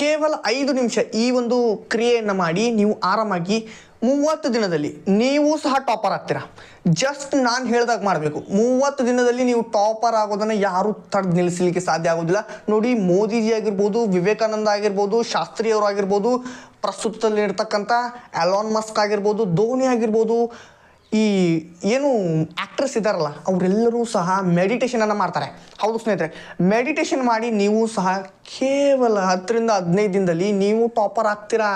ಕೇವಲ ಐದು ನಿಮಿಷ ಈ ಒಂದು ಕ್ರಿಯೆಯನ್ನು ಮಾಡಿ ನೀವು ಆರಾಮಾಗಿ ಮೂವತ್ತು ದಿನದಲ್ಲಿ ನೀವು ಸಹ ಟಾಪರ್ ಆಗ್ತೀರಾ? ಜಸ್ಟ್ ನಾನು ಹೇಳಿದಾಗ ಮಾಡಬೇಕು. ಮೂವತ್ತು ದಿನದಲ್ಲಿ ನೀವು ಟಾಪರ್ ಆಗೋದನ್ನು ಯಾರು ತಡೆದು ನಿಲ್ಲಿಸಲಿಕ್ಕೆ ಸಾಧ್ಯ ಆಗೋದಿಲ್ಲ. ನೋಡಿ, ಮೋದಿಜಿ ಆಗಿರ್ಬೋದು, ವಿವೇಕಾನಂದ ಆಗಿರ್ಬೋದು ಶಾಸ್ತ್ರಿ ಅವರು ಆಗಿರ್ಬೋದು ಪ್ರಸ್ತುತದಲ್ಲಿ ಇರ್ತಕ್ಕಂಥ ಅಲಾನ್ ಮಸ್ಕ್ ಆಗಿರ್ಬೋದು, ಧೋನಿ ಆಗಿರ್ಬೋದು ಈ ಏನು ಆ್ಯಕ್ಟ್ರೆಸ್ ಇದ್ದಾರಲ್ಲ ಅವರೆಲ್ಲರೂ ಸಹ ಮೆಡಿಟೇಷನನ್ನು ಮಾಡ್ತಾರೆ. ಹೌದು ಸ್ನೇಹಿತರೆ ಮೆಡಿಟೇಷನ್ ಮಾಡಿ ನೀವು ಸಹ ಕೇವಲ ಹತ್ತರಿಂದ ಹದಿನೈದು ದಿನದಲ್ಲಿ ನೀವು ಟಾಪರ್ ಆಗ್ತೀರಾ?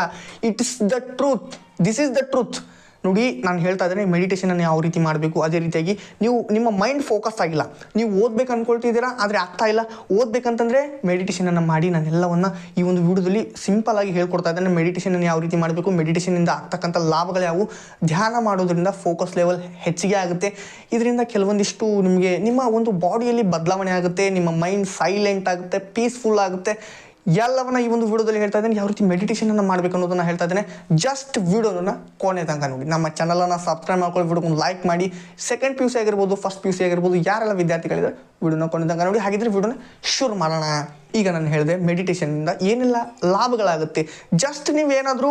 It is the truth this is the truth ನೋಡಿ ನಾನು ಹೇಳ್ತಾ ಇದ್ದೇನೆ ಮೆಡಿಟೇಷನನ್ನು ಯಾವ ರೀತಿ ಮಾಡಬೇಕು, ಅದೇ ರೀತಿಯಾಗಿ ನೀವು ನಿಮ್ಮ ಮೈಂಡ್ ಫೋಕಸ್ ಆಗಿಲ್ಲ. ನೀವು ಓದ್ಬೇಕು ಅನ್ಕೊಳ್ತಿದ್ದೀರಾ, ಆದರೆ ಆಗ್ತಾ ಇಲ್ಲ. ಓದಬೇಕಂತಂದರೆ ಮೆಡಿಟೇಷನನ್ನು ಮಾಡಿ ನಾನು ಎಲ್ಲವನ್ನು ಈ ಒಂದು ವಿಡಿಯೋದಲ್ಲಿ ಸಿಂಪಲ್ ಆಗಿ ಹೇಳ್ಕೊಡ್ತಾ ಇದ್ದೇನೆ. ಮೆಡಿಟೇಷನನ್ನು ಯಾವ ರೀತಿ ಮಾಡಬೇಕು ಮೆಡಿಟೇಷನಿಂದ ಆಗ್ತಕ್ಕಂಥ ಲಾಭಗಳು ಯಾವುವು? ಧ್ಯಾನ ಮಾಡೋದ್ರಿಂದ ಫೋಕಸ್ ಲೆವೆಲ್ ಹೆಚ್ಚಿಗೆ ಆಗುತ್ತೆ. ಇದರಿಂದ ಕೆಲವೊಂದಿಷ್ಟು ನಿಮಗೆ ನಿಮ್ಮ ಒಂದು ಬಾಡಿಯಲ್ಲಿ ಬದಲಾವಣೆ ಆಗುತ್ತೆ, ನಿಮ್ಮ ಮೈಂಡ್ ಸೈಲೆಂಟ್ ಆಗುತ್ತೆ ಪೀಸ್ಫುಲ್ ಆಗುತ್ತೆ. ಎಲ್ಲವನ್ನ ಈ ಒಂದು ವಿಡಿಯೋದಲ್ಲಿ ಹೇಳ್ತಾ ಇದ್ದೇನೆ. ಯಾವ ರೀತಿ ಮೆಡಿಟೇಷನನ್ನು ಮಾಡಬೇಕು ಅನ್ನೋದನ್ನ ಹೇಳ್ತಾ ಇದ್ದೇನೆ. ಜಸ್ಟ್ ವಿಡಿಯೋನ ಕೊನೆ ತನಕ ನೋಡಿ. ನಮ್ಮ ಚಾನಲನ್ನು ಸಬ್ಸ್ಕ್ರೈಬ್ ಮಾಡ್ಕೊಳ್ಳಿ ವಿಡಿಯೋನ ಲೈಕ್ ಮಾಡಿ. ಸೆಕೆಂಡ್ ಪಿ ಯು ಆಗಿರ್ಬೋದು ಫಸ್ಟ್ ಪಿ ಯು ಸಿ ಆಗಿರ್ಬೋದು, ಯಾರೆಲ್ಲ ವಿದ್ಯಾರ್ಥಿಗಳಿದ್ದಾರೆ ವಿಡಿಯೋನ ಕೊನೆ ತನಕ ನೋಡಿ. ಹಾಗಿದ್ರೆ ವಿಡಿಯೋನ ಶುರು ಮಾಡೋಣ. ಈಗ ನಾನು ಹೇಳಿದೆ ಮೆಡಿಟೇಷನಿಂದ ಏನೆಲ್ಲ ಲಾಭಗಳಾಗುತ್ತೆ? ಜಸ್ಟ್ ನೀವೇನಾದರೂ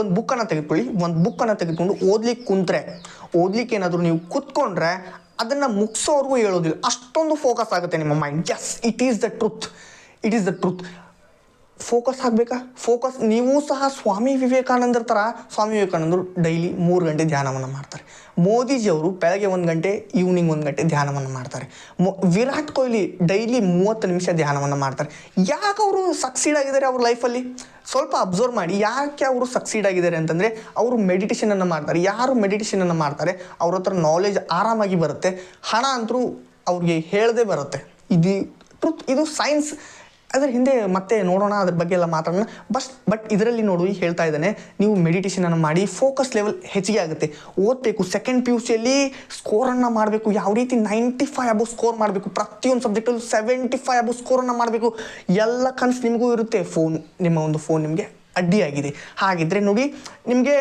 ಒಂದು ಬುಕ್ಕನ್ನು ತೆಗೆದುಕೊಳ್ಳಿ. ಒಂದು ಬುಕ್ಕನ್ನು ತೆಗೆದುಕೊಂಡು ಓದ್ಲಿಕ್ಕೆ ಕುಂತ್ರೆ. ಓದ್ಲಿಕ್ಕೆ ಏನಾದರೂ ನೀವು ಕುತ್ಕೊಂಡ್ರೆ, ಅದನ್ನು ಮುಗಿಸೋರ್ಗೂ ಹೇಳೋದಿಲ್ಲ. ಅಷ್ಟೊಂದು ಫೋಕಸ್ ಆಗುತ್ತೆ ನಿಮ್ಮ mind yes it is the truth it is the truth focus ಆಗಬೇಕಾ focus ನೀವು ಸಹ ಸ್ವಾಮಿ ವಿವೇಕಾನಂದರ ಥರ ಸ್ವಾಮಿ ವಿವೇಕಾನಂದರು ಡೈಲಿ ಮೂರು ಗಂಟೆ ಧ್ಯಾನವನ್ನು ಮಾಡ್ತಾರೆ. ಮೋದಿಜಿಯವರು ಬೆಳಗ್ಗೆ ಒಂದು ಗಂಟೆ ಈವ್ನಿಂಗ್ ಒಂದು ಗಂಟೆ ಧ್ಯಾನವನ್ನು ಮಾಡ್ತಾರೆ. ಮೊ, ವಿರಾಟ್ ಕೊಹ್ಲಿ ಡೈಲಿ ಮೂವತ್ತು ನಿಮಿಷ ಧ್ಯಾನವನ್ನು ಮಾಡ್ತಾರೆ. ಯಾಕೆ ಅವರು ಸಕ್ಸೀಡ್ ಆಗಿದ್ದಾರೆ ಅವ್ರ ಲೈಫಲ್ಲಿ ಸ್ವಲ್ಪ ಅಬ್ಸರ್ವ್ ಮಾಡಿ, ಯಾಕೆ ಅವರು ಸಕ್ಸೀಡ್ ಆಗಿದ್ದಾರೆ ಅಂತಂದರೆ, ಅವರು ಮೆಡಿಟೇಷನನ್ನು ಮಾಡ್ತಾರೆ. ಯಾರು ಮೆಡಿಟೇಷನನ್ನು ಮಾಡ್ತಾರೆ, ಅವ್ರ ಹತ್ರ ನಾಲೆಜ್ ಆರಾಮಾಗಿ ಬರುತ್ತೆ. ಹಣ ಅಂತರೂ ಅವ್ರಿಗೆ ಹೇಳದೆ ಬರುತ್ತೆ. ಇದು ಟ್ರೂತ್ ಇದು ಸೈನ್ಸ್ ಅದ್ರ ಹಿಂದೆ ಮತ್ತೆ ನೋಡೋಣ, ಅದ್ರ ಬಗ್ಗೆ ಎಲ್ಲ ಮಾತಾಡೋಣ. ಬಸ್, ಬಟ್ ಇದರಲ್ಲಿ ನೋಡು ಹೇಳ್ತಾ ಇದ್ದಾನೆ, ನೀವು ಮೆಡಿಟೇಷನನ್ನು ಮಾಡಿ ಫೋಕಸ್ ಲೆವೆಲ್ ಹೆಚ್ಚಿಗೆ ಆಗುತ್ತೆ. ಓದಬೇಕು ಸೆಕೆಂಡ್ ಪಿ ಯು ಸಿಯಲ್ಲಿ ಸ್ಕೋರನ್ನು ಮಾಡಬೇಕು, ಯಾವ ರೀತಿ ನೈಂಟಿ ಫೈವ್ ಅಬೋ ಸ್ಕೋರ್ ಮಾಡಬೇಕು, ಪ್ರತಿಯೊಂದು ಸಬ್ಜೆಕ್ಟಲ್ಲೂ ಸೆವೆಂಟಿ ಫೈವ್ ಅಬೋ ಸ್ಕೋರನ್ನು ಮಾಡಬೇಕು, ಎಲ್ಲ ಕನ್ಸ್ ನಿಮಗೂ ಇರುತ್ತೆ. ಫೋನ್ ನಿಮ್ಮ ಒಂದು ಫೋನ್ ನಿಮಗೆ. ಅಡ್ಡಿಯಾಗಿದೆ. ಹಾಗಿದ್ರೆ ನೋಡಿ, ನಿಮಗೆ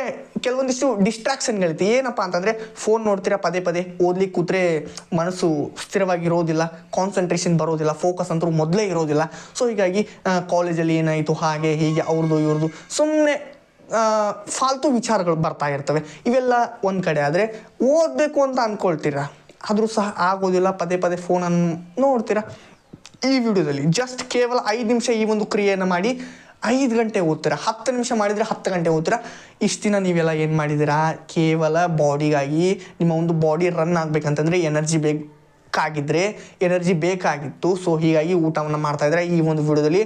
ಕೆಲವೊಂದಿಷ್ಟು ಡಿಸ್ಟ್ರಾಕ್ಷನ್ಗಳಿತ್ತು ಏನಪ್ಪ ಅಂತಂದರೆ ಫೋನ್ ನೋಡ್ತೀರಾ ಪದೇ ಪದೇ? ಓದ್ಲಿಕ್ಕೆ ಕೂತ್ರೆ ಮನಸ್ಸು ಸ್ಥಿರವಾಗಿರೋದಿಲ್ಲ ಕಾನ್ಸಂಟ್ರೇಷನ್ ಬರೋದಿಲ್ಲ ಫೋಕಸ್ ಅಂತೂ ಮೊದಲೇ ಇರೋದಿಲ್ಲ. ಸೊ ಹೀಗಾಗಿ ಕಾಲೇಜಲ್ಲಿ ಏನಾಯಿತು, ಹಾಗೆ ಹೀಗೆ ಅವ್ರದ್ದು ಇವ್ರದ್ದು ಸುಮ್ಮನೆ ಫಾಲ್ತು ವಿಚಾರಗಳು ಬರ್ತಾ ಇರ್ತವೆ. ಇವೆಲ್ಲ ಒಂದು ಕಡೆ. ಆದರೆ, ಓದಬೇಕು ಅಂತ ಅಂದ್ಕೊಳ್ತೀರ ಆದರೂ ಸಹ ಆಗೋದಿಲ್ಲ, ಪದೇ ಪದೇ ಫೋನನ್ನು ನೋಡ್ತೀರಾ? ಈ ವಿಡಿಯೋದಲ್ಲಿ ಜಸ್ಟ್ ಕೇವಲ ಐದು ನಿಮಿಷ ಈ ಒಂದು ಕ್ರಿಯೆಯನ್ನು ಮಾಡಿ ಐದು ಗಂಟೆ ಓದ್ತೀರ? ಹತ್ತು ನಿಮಿಷ ಮಾಡಿದರೆ ಹತ್ತು ಗಂಟೆ ಓದ್ತೀರ? ಇಷ್ಟು ದಿನ ನೀವೆಲ್ಲ ಏನು ಮಾಡಿದ್ದೀರಾ? ಕೇವಲ ಬಾಡಿಗಾಗಿ ನಿಮ್ಮ ಒಂದು ಬಾಡಿ ರನ್ ಆಗಬೇಕಂತಂದರೆ ಎನರ್ಜಿ ಬೇಕಾಗಿದ್ದರೆ ಎನರ್ಜಿ ಬೇಕಾಗಿತ್ತು. ಸೊ ಹೀಗಾಗಿ ಊಟವನ್ನು ಮಾಡ್ತಾಯಿದ್ರೆ ಈ ಒಂದು ವಿಡಿಯೋದಲ್ಲಿ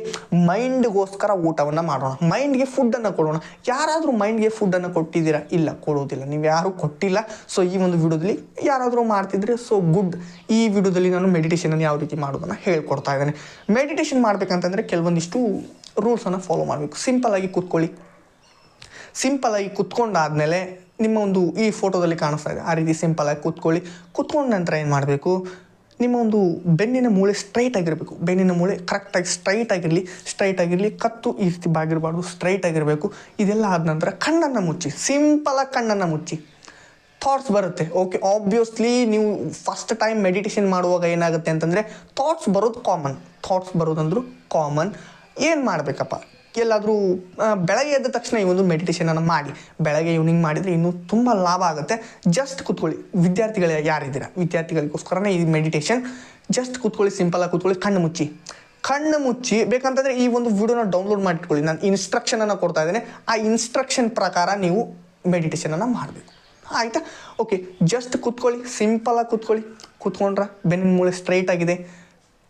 ಮೈಂಡ್ಗೋಸ್ಕರ ಊಟವನ್ನು ಮಾಡೋಣ. ಮೈಂಡ್ಗೆ ಫುಡ್ಡನ್ನು ಕೊಡೋಣ. ಯಾರಾದರೂ ಮೈಂಡ್ಗೆ ಫುಡ್ಡನ್ನು ಕೊಟ್ಟಿದ್ದೀರಾ? ಇಲ್ಲ, ಕೊಡೋದಿಲ್ಲ. ನೀವು ಯಾರೂ ಕೊಟ್ಟಿಲ್ಲ. ಸೊ ಈ ಒಂದು ವಿಡಿಯೋದಲ್ಲಿ ಯಾರಾದರೂ ಮಾಡ್ತಿದ್ರೆ ಸೊ ಗುಡ್ ಈ ವಿಡಿಯೋದಲ್ಲಿ ನಾನು ಮೆಡಿಟೇಷನನ್ನು ಯಾವ ರೀತಿ ಮಾಡೋದನ್ನು ಹೇಳ್ಕೊಡ್ತಾ ಇದ್ದೇನೆ. ಮೆಡಿಟೇಷನ್ ಮಾಡಬೇಕಂತಂದರೆ ಕೆಲವೊಂದಿಷ್ಟು ರೂಲ್ಸನ್ನು ಫಾಲೋ ಮಾಡಬೇಕು. ಸಿಂಪಲ್ಲಾಗಿ ಕೂತ್ಕೊಳ್ಳಿ. ಸಿಂಪಲ್ಲಾಗಿ ಕುತ್ಕೊಂಡಾದ್ಮೇಲೆ ನಿಮ್ಮ ಒಂದು ಈ ಫೋಟೋದಲ್ಲಿ ಕಾಣಿಸ್ತಾ ಇದೆ, ಆ ರೀತಿ ಸಿಂಪಲ್ಲಾಗಿ ಕೂತ್ಕೊಳ್ಳಿ. ಕೂತ್ಕೊಂಡ ನಂತರ ಏನು ಮಾಡಬೇಕು? ನಿಮ್ಮ ಒಂದು ಬೆನ್ನಿನ ಮೂಳೆ ಸ್ಟ್ರೈಟ್ ಆಗಿರಬೇಕು. ಬೆನ್ನಿನ ಮೂಳೆ ಕರೆಕ್ಟಾಗಿ ಸ್ಟ್ರೈಟ್ ಆಗಿರಲಿ ಸ್ಟ್ರೈಟ್ ಆಗಿರಲಿ, ಕತ್ತು ಈ ರೀತಿ ಬಾಗಿರಬಾರ್ದು ಸ್ಟ್ರೈಟ್ ಆಗಿರಬೇಕು. ಇದೆಲ್ಲ ಆದ ನಂತರ ಕಣ್ಣನ್ನು ಮುಚ್ಚಿ ಸಿಂಪಲಾಗಿ ಕಣ್ಣನ್ನು ಮುಚ್ಚಿ. ಥಾಟ್ಸ್ ಬರುತ್ತೆ. ಓಕೆ ಆಬ್ವಿಯಸ್ಲಿ ನೀವು ಫಸ್ಟ್ ಟೈಮ್ ಮೆಡಿಟೇಷನ್ ಮಾಡುವಾಗ ಏನಾಗುತ್ತೆ ಅಂತಂದರೆ ಥಾಟ್ಸ್ ಬರೋದು ಕಾಮನ್ ಥಾಟ್ಸ್ ಬರೋದಂದ್ರೂ ಕಾಮನ್ ಏನು ಮಾಡಬೇಕಪ್ಪ? ಎಲ್ಲಾದರೂ ಬೆಳಗ್ಗೆ ಎದ್ದ ತಕ್ಷಣ ಈ ಒಂದು ಮೆಡಿಟೇಷನನ್ನು ಮಾಡಿ. ಬೆಳಗ್ಗೆ ಈವ್ನಿಂಗ್ ಮಾಡಿದರೆ ಇನ್ನೂ ತುಂಬ ಲಾಭ ಆಗುತ್ತೆ. ಜಸ್ಟ್ ಕೂತ್ಕೊಳ್ಳಿ. ವಿದ್ಯಾರ್ಥಿಗಳು ಯಾರಿದ್ದೀರಾ? ವಿದ್ಯಾರ್ಥಿಗಳಿಗೋಸ್ಕರನೇ ಈ ಮೆಡಿಟೇಷನ್ ಜಸ್ಟ್ ಕೂತ್ಕೊಳ್ಳಿ ಸಿಂಪಲಾಗಿ ಕೂತ್ಕೊಳ್ಳಿ, ಕಣ್ಣು ಮುಚ್ಚಿ. ಕಣ್ಣು ಮುಚ್ಚಿ, ಬೇಕಂತಂದರೆ ಈ ಒಂದು ವಿಡಿಯೋನ ಡೌನ್ಲೋಡ್ ಮಾಡಿಟ್ಕೊಳ್ಳಿ ನಾನು ಇನ್ಸ್ಟ್ರಕ್ಷನನ್ನು ಕೊಡ್ತಾ ಇದ್ದೇನೆ. ಆ ಇನ್ಸ್ಟ್ರಕ್ಷನ್ ಪ್ರಕಾರ ನೀವು ಮೆಡಿಟೇಷನನ್ನು ಮಾಡಬೇಕು. ಆಯಿತಾ? ಓಕೆ ಜಸ್ಟ್ ಕೂತ್ಕೊಳ್ಳಿ ಸಿಂಪಲಾಗಿ ಕೂತ್ಕೊಳ್ಳಿ. ಕೂತ್ಕೊಂಡ್ರೆ ಬೆನ್ನಿನ ಮೂಳೆ ಸ್ಟ್ರೈಟ್ ಆಗಿದೆ.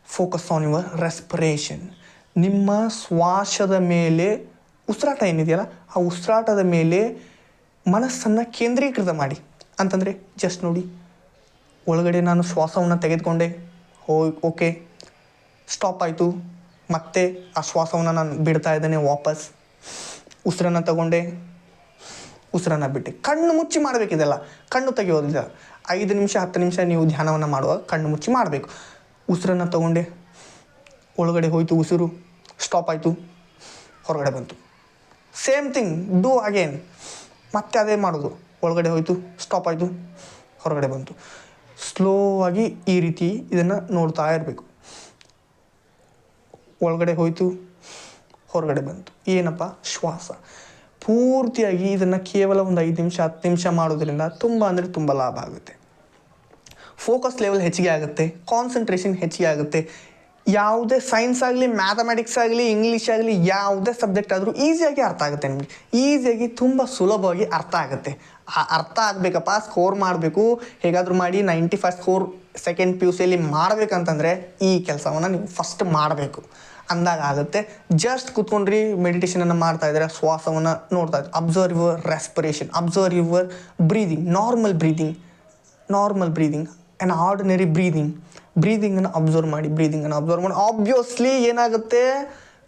ಫೋಕಸ್ ಆನ್ ಯುವರ್ ರೆಸ್ಪಿರೇಷನ್ ನಿಮ್ಮ ಶ್ವಾಸದ ಮೇಲೆ ಉಸಿರಾಟ ಏನಿದೆಯಲ್ಲ, ಆ ಉಸಿರಾಟದ ಮೇಲೆ ಮನಸ್ಸನ್ನು ಕೇಂದ್ರೀಕೃತ ಮಾಡಿ. ಅಂತಂದರೆ ಜಸ್ಟ್ ನೋಡಿ, ಒಳಗಡೆ ನಾನು ಶ್ವಾಸವನ್ನು ತೆಗೆದುಕೊಂಡೆ ಹೋ ಓಕೆ ಸ್ಟಾಪ್ ಆಯಿತು. ಮತ್ತೆ ಆ ಶ್ವಾಸವನ್ನು ನಾನು ಬಿಡ್ತಾ ಇದ್ದೇನೆ ವಾಪಸ್. ಉಸಿರನ್ನು ತಗೊಂಡೆ, ಉಸಿರನ್ನು ಬಿಟ್ಟೆ. ಕಣ್ಣು ಮುಚ್ಚಿ ಮಾಡಬೇಕಿದೆಲ್ಲ ಕಣ್ಣು ತೆಗೆಯೋದಿಲ್ಲ. ಐದು ನಿಮಿಷ, ಹತ್ತು ನಿಮಿಷ ನೀವು ಧ್ಯಾನವನ್ನು ಮಾಡುವಾಗ ಕಣ್ಣು ಮುಚ್ಚಿ ಮಾಡಬೇಕು. ಉಸಿರನ್ನು ತಗೊಂಡೆ, ಒಳಗಡೆ ಹೋಯಿತು ಉಸಿರು. ಸ್ಟಾಪ್ ಆಯಿತು. ಹೊರಗಡೆ ಬಂತು. ಸೇಮ್ ಥಿಂಗ್ ಡೂ ಅಗೇನ್ ಮತ್ತೆ ಅದೇ ಮಾಡೋದು. ಒಳಗಡೆ ಹೋಯಿತು ಸ್ಟಾಪ್ ಆಯಿತು, ಹೊರಗಡೆ ಬಂತು. ಸ್ಲೋ ಆಗಿ ಈ ರೀತಿ ಇದನ್ನು ನೋಡ್ತಾ ಇರಬೇಕು. ಒಳಗಡೆ ಹೋಯಿತು, ಹೊರಗಡೆ ಬಂತು. ಏನಪ್ಪ? ಶ್ವಾಸ. ಪೂರ್ತಿಯಾಗಿ ಇದನ್ನು ಕೇವಲ ಒಂದು ಐದು ನಿಮಿಷ, ಹತ್ತು ನಿಮಿಷ ಮಾಡೋದ್ರಿಂದ ತುಂಬ ಅಂದರೆ ತುಂಬ ಲಾಭ ಆಗುತ್ತೆ. ಫೋಕಸ್ ಲೆವೆಲ್ ಹೆಚ್ಚಿಗೆ ಆಗುತ್ತೆ. ಕಾನ್ಸಂಟ್ರೇಷನ್ ಹೆಚ್ಚಿಗೆ ಆಗುತ್ತೆ. ಯಾವುದೇ ಸೈನ್ಸ್ ಆಗಲಿ ಮ್ಯಾಥಮೆಟಿಕ್ಸ್ ಆಗಲಿ ಇಂಗ್ಲೀಷ್ ಆಗಲಿ, ಯಾವುದೇ ಸಬ್ಜೆಕ್ಟ್ ಆದರೂ ಈಸಿಯಾಗಿ ಅರ್ಥ ಆಗುತ್ತೆ ನಿಮಗೆ. ಈಸಿಯಾಗಿ ತುಂಬ ಸುಲಭವಾಗಿ ಅರ್ಥ ಆಗುತ್ತೆ. ಆ ಅರ್ಥ ಆಗಬೇಕಪ್ಪ ಸ್ಕೋರ್ ಮಾಡಬೇಕು. ಹೇಗಾದರೂ ಮಾಡಿ ninety five score second P U ಸಿಯಲ್ಲಿ ಮಾಡಬೇಕಂತಂದರೆ ಈ ಕೆಲಸವನ್ನು ನೀವು ಫಸ್ಟ್ ಮಾಡಬೇಕು. ಅಂದಾಗ ಆಗುತ್ತೆ. ಜಸ್ಟ್ ಕೂತ್ಕೊಂಡ್ರಿ ಮೆಡಿಟೇಷನನ್ನು ಮಾಡ್ತಾ ಇದ್ದಾರೆ ಶ್ವಾಸವನ್ನು ನೋಡ್ತಾ ಇದ್ದಾರೆ observe your respiration observe your breathing normal breathing normal breathing and ordinary breathing ಬ್ರೀದಿಂಗನ್ನು observe ಮಾಡಿ ಬ್ರೀದಿಂಗನ್ನು ಅಬ್ಸರ್ವ್ ಮಾಡಿ. ಆಬ್ವಿಯಸ್ಲಿ ಏನಾಗುತ್ತೆ?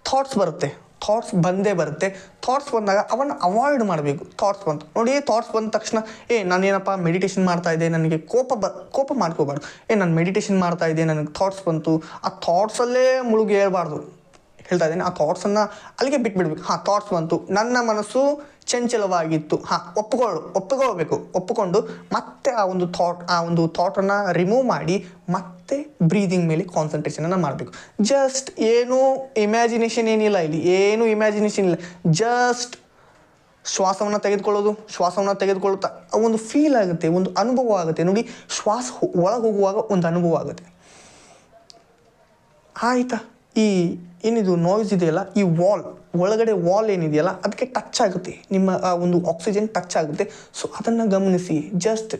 ಥಾಟ್ಸ್ ಬರುತ್ತೆ. ಥಾಟ್ಸ್ ಬಂದೇ ಬರುತ್ತೆ. ಥಾಟ್ಸ್ ಬಂದಾಗ ಅವನ್ನು ಅವಾಯ್ಡ್ ಮಾಡಬೇಕು. ಥಾಟ್ಸ್ ಬಂತು. ನೋಡಿ ಥಾಟ್ಸ್ ಬಂದ ತಕ್ಷಣ, ಏ, ನಾನೇನಪ್ಪ ಮೆಡಿಟೇಷನ್ ಮಾಡ್ತಾ ಇದ್ದೆ, ನನಗೆ ಕೋಪ ಬ, ಕೋಪ ಮಾಡ್ಕೋಬಾರ್ದು. ಏ, ನಾನು ಮೆಡಿಟೇಷನ್ ಮಾಡ್ತಾ ಇದ್ದೆ, ನನಗೆ ಥಾಟ್ಸ್ ಬಂತು. ಆ ಥಾಟ್ಸಲ್ಲೇ ಮುಳುಗಿ ಹೇಳ್ಬಾರ್ದು ಹೇಳ್ತಾ ಇದ್ದೀನಿ, ಆ ಥಾಟ್ಸನ್ನು ಅಲ್ಲಿಗೆ ಬಿಟ್ಬಿಡ್ಬೇಕು. ಹಾಂ ಥಾಟ್ಸ್ ಬಂತು. ನನ್ನ ಮನಸ್ಸು ಚಂಚಲವಾಗಿತ್ತು. ಹಾಂ ಒಪ್ಪಿಕೊಳ್ಳು ಒಪ್ಪಿಕೊಳ್ಬೇಕು ಒಪ್ಪಿಕೊಂಡು ಮತ್ತೆ ಆ ಒಂದು ಥಾಟ್ ಆ ಒಂದು ಥಾಟನ್ನು ರಿಮೂವ್ ಮಾಡಿ ಮತ್ತೆ ಬ್ರೀದಿಂಗ್ ಮೇಲೆ ಕಾನ್ಸಂಟ್ರೇಷನನ್ನು ಮಾಡಬೇಕು. ಜಸ್ಟ್ ಏನು ಇಮ್ಯಾಜಿನೇಷನ್ ಏನಿಲ್ಲ ಇಲ್ಲಿ. ಏನು ಇಮ್ಯಾಜಿನೇಷನ್ ಇಲ್ಲ. ಜಸ್ಟ್ ಶ್ವಾಸವನ್ನು ತೆಗೆದುಕೊಳ್ಳೋದು, ಶ್ವಾಸವನ್ನು ತೆಗೆದುಕೊಳ್ಳುತ್ತಾ ಒಂದು ಫೀಲ್ ಆಗುತ್ತೆ, ಒಂದು ಅನುಭವ ಆಗುತ್ತೆ. ನೋಡಿ, ಶ್ವಾಸ ಒಳಗೆ ಹೋಗುವಾಗ ಒಂದು ಅನುಭವ ಆಗುತ್ತೆ. ಆಯಿತಾ? ಈ ಏನಿದು ನಾಯ್ಸ್ ಇದೆಯಲ್ಲ, ಈ ವಾಲ್ ಒಳಗಡೆ ವಾಲ್ ಏನಿದೆಯಲ್ಲ, ಅದಕ್ಕೆ ಟಚ್ ಆಗುತ್ತೆ. ನಿಮ್ಮ, ಆ ಒಂದು ಆಕ್ಸಿಜನ್ ಟಚ್ ಆಗುತ್ತೆ. ಸೊ ಅದನ್ನು ಗಮನಿಸಿ. Just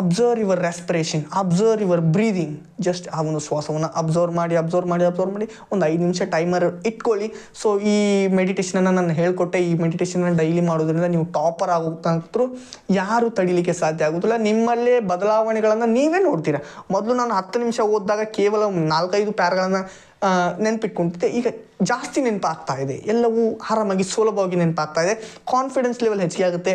observe your respiration observe your breathing just ಆ ಒಂದು ಶ್ವಾಸವನ್ನು ಅಬ್ಸರ್ವ್ ಮಾಡಿ ಅಬ್ಸರ್ವ್ ಮಾಡಿ ಅಬ್ಸರ್ವ್ ಮಾಡಿ ಒಂದು ಐದು ನಿಮಿಷ ಟೈಮರ್ ಇಟ್ಕೊಳ್ಳಿ. ಸೊ ಈ ಮೆಡಿಟೇಷನನ್ನು ನಾನು ಹೇಳ್ಕೊಟ್ಟೆ. ಈ ಮೆಡಿಟೇಷನನ್ನು ಡೈಲಿ ಮಾಡೋದ್ರಿಂದ ನೀವು ಟಾಪರ್ ಆಗೋಕ್ಕಂತರೂ ಯಾರು ತಡಿಲಿಕ್ಕೆ ಸಾಧ್ಯ ಆಗೋದಿಲ್ಲ. ನಿಮ್ಮಲ್ಲೇ ಬದಲಾವಣೆಗಳನ್ನು ನೀವೇ ನೋಡ್ತೀರಾ. ಮೊದಲು ನಾನು ಹತ್ತು ನಿಮಿಷ ಓದಿದಾಗ ಕೇವಲ ನಾಲ್ಕೈದು ಪ್ಯಾರ್ಗಳನ್ನು ನೆನಪಿಟ್ಕೊಂಡಿದ್ದೆ. ಈಗ ಜಾಸ್ತಿ ನೆನಪಾಗ್ತಾ ಇದೆ. ಎಲ್ಲವೂ ಆರಾಮಾಗಿ ಸುಲಭವಾಗಿ ನೆನಪಾಗ್ತಾ ಇದೆ. ಕಾನ್ಫಿಡೆನ್ಸ್ ಲೆವೆಲ್ ಹೆಚ್ಚಿಗೆ ಆಗುತ್ತೆ.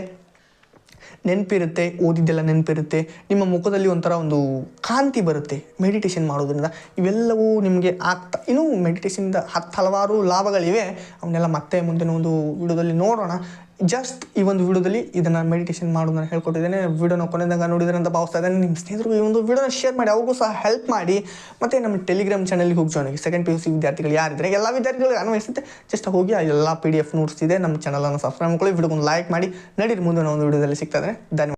ನೆನಪಿರುತ್ತೆ, ಓದಿದ್ದೆಲ್ಲ ನೆನಪಿರುತ್ತೆ. ನಿಮ್ಮ ಮುಖದಲ್ಲಿ ಒಂಥರ ಒಂದು ಕಾಂತಿ ಬರುತ್ತೆ ಮೆಡಿಟೇಷನ್ ಮಾಡೋದ್ರಿಂದ. ಇವೆಲ್ಲವೂ ನಿಮಗೆ ಆಗ್ತಾ, ಇನ್ನೂ ಮೆಡಿಟೇಷನಿಂದ ಹತ್ತು ಹಲವಾರು ಲಾಭಗಳಿವೆ. ಅವನ್ನೆಲ್ಲ ಮತ್ತೆ ಮುಂದಿನ ಒಂದು ವಿಡಿಯೋದಲ್ಲಿ ನೋಡೋಣ. ಜಸ್ಟ್ ಈ ಒಂದು ವಿಡಿಯೋದಲ್ಲಿ ಇದನ್ನು ಮೆಡಿಟೇಷನ್ ಮಾಡೋದನ್ನು ಹೇಳ್ಕೊಟ್ಟಿದ್ದೇನೆ. ವಿಡಿಯೋನ ಕೊನೆದಾಗ ನೋಡಿದ್ರೆ ಅಂತ ಭಾವಿಸ್ತಾ ಇದ್ದೇನೆ. ನಿಮ್ಮ ಸ್ನೇಹಿತರು ಈ ಒಂದು ವಿಡಿಯೋನ ಶೇರ್ ಮಾಡಿ, ಅವ್ರಿಗೂ ಸಹ ಹೆಲ್ಪ್ ಮಾಡಿ. ಮತ್ತು ನಮ್ಮ ಟೆಲಿಗ್ರಾಮ್ ಚಾನಲ್ಗೆ ಹೋಗಿ ಜಾಯ್ನ್ ಆಗಿ. ಸೆಕೆಂಡ್ ಪಿ ಯು ಸಿ ವಿದ್ಯಾರ್ಥಿಗಳು ಯಾರಿದ್ರೆ ಎಲ್ಲ ವಿದ್ಯಾರ್ಥಿಗಳಿಗೆ ಅನ್ವಯಿಸುತ್ತೆ. ಜಸ್ಟ್ ಹೋಗಿ ಆ ಎಲ್ಲ ಪಿ ಡಿ ಎಫ್ ನೋಟ್ಸ್ ಇದೆ. ನಮ್ಮ ಚಾನಲನ್ನು ಸಬ್ಸ್ಕ್ರೈಬ್ ಮಾಡ್ಕೊಳ್ಳಿ. ವಿಡಿಯೋಗೊಂದು ಲೈಕ್ ಮಾಡಿ. ನಡೀರಿ, ಮುಂದಿನ ಒಂದು ವಿಡಿಯೋದಲ್ಲಿ ಸಿಗ್ತಾ ಇದ್ದಾರೆ ಧನ್ಯವಾದ.